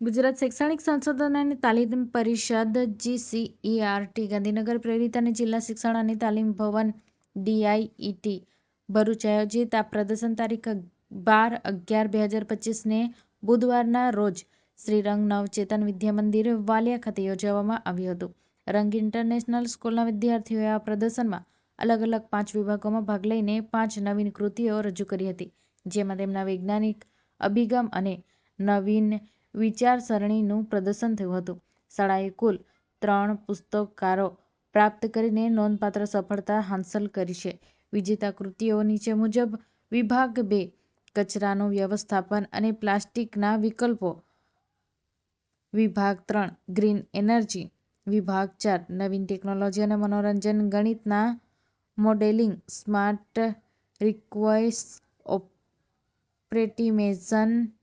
ગુજરાત શૈક્ષણિક સંશોધન અને તાલીમ પરિષદ જીસીઈઆરટી, ગાંધીનગર પ્રેરિત અને જિલ્લા શિક્ષણ અને તાલીમ ભવન, ડીઆઈઈટી, ભરૂચ આયોજિત આ પ્રદર્શન તારીખ બાર અગિયાર બે હજાર પચીસને બુધવારના રોજ શ્રીરંગ નવચેતન વિદ્યા મંદિર વાલિયા ખાતે યોજવામાં આવ્યું હતું. રંગ ઇન્ટરનેશનલ સ્કૂલના વિદ્યાર્થીઓએ આ પ્રદર્શનમાં અલગ અલગ પાંચ વિભાગોમાં ભાગ લઈને પાંચ નવીન કૃતિઓ રજૂ કરી હતી, જેમાં તેમના વૈજ્ઞાનિક, અભિગમ અને નવીન વિચારસરણીનું પ્રદર્શન થયું હતું. શાળાએ કુલ ત્રણ પુરસ્કારો પ્રાપ્ત કરીને નોંધપાત્ર સફળતા હાંસલ કરી છે. વિજેતા કૃતિઓ નીચે મુજબ, વિભાગ બે, કચરાનું વ્યવસ્થાપન અને પ્લાસ્ટિકના વિકલ્પો. વિભાગ ત્રણ, ગ્રીન એનર્જી. વિભાગ ચાર, નવીન ટેકનોલોજી અને મનોરંજન ગણિતના modelling, smart request optimisation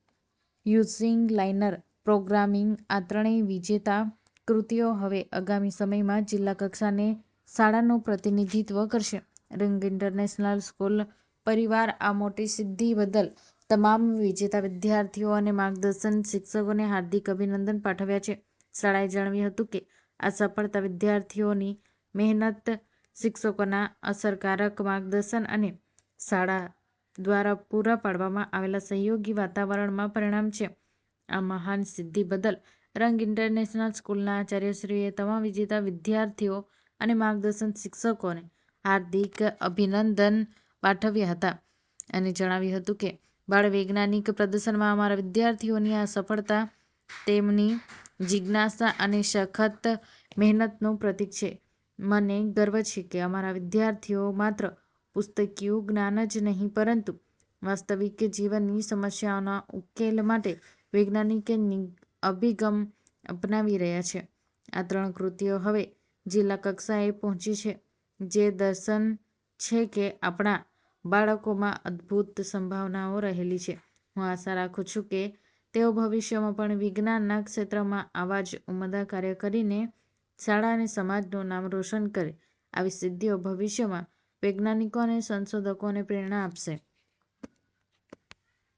using linear programming આ ત્રણેય વિજેતા કૃતિઓ હવે આગામી સમયમાં જિલ્લા કક્ષાને શાળાનું પ્રતિનિધિત્વ કરશે. રંગ ઇન્ટરનેશનલ સ્કૂલ પરિવાર આ મોટી સિદ્ધિ બદલ તમામ વિજેતા વિદ્યાર્થીઓ અને માર્ગદર્શન શિક્ષકોને હાર્દિક અભિનંદન પાઠવ્યા છે. શાળાએ જણાવ્યું હતું કે, આ સફળતા વિદ્યાર્થીઓની મહેનત, શિક્ષકોના અસરકારક માર્ગદર્શન અને શાળા દ્વારા પૂરા પાડવામાં આવેલા સહયોગી વાતાવરણમાં પરિણામ છે. આ મહાન સિદ્ધિ બદલ રંગ ઇન્ટરનેશનલ સ્કૂલના આચાર્યશ્રીએ તમામ વિજેતા વિદ્યાર્થીઓ અને માર્ગદર્શન શિક્ષકોને હાર્દિક અભિનંદન પાઠવ્યા હતા અને જણાવ્યું હતું કે, બાળ વૈજ્ઞાનિક પ્રદર્શનમાં અમારા વિદ્યાર્થીઓની આ સફળતા તેમની જિજ્ઞાસા અને સખત મહેનતનું પ્રતીક છે. મને ગર્વ છે કે અમારા વિદ્યાર્થીઓ માત્ર પુસ્તકિયું જ્ઞાન જ નહીં, પરંતુ વાસ્તવિક જીવનની સમસ્યાઓના ઉકેલ માટે વૈજ્ઞાનિક અભિગમ અપનાવી રહ્યા છે. આ ત્રણ કૃતિઓ હવે જિલ્લા કક્ષાએ પહોંચી છે, જે દર્શન છે કે આપણા બાળકોમાં અદ્ભુત સંભાવનાઓ રહેલી છે. હું આશા રાખું છું કે તેઓ ભવિષ્યમાં પણ વિજ્ઞાનના ક્ષેત્રમાં આવા જ ઉમદા કાર્ય કરીને શાળા અને સમાજનું નામ રોશન કરે. આવી સિદ્ધિઓ ભવિષ્યમાં વૈજ્ઞાનિકો અને સંશોધકોને પ્રેરણા આપશે.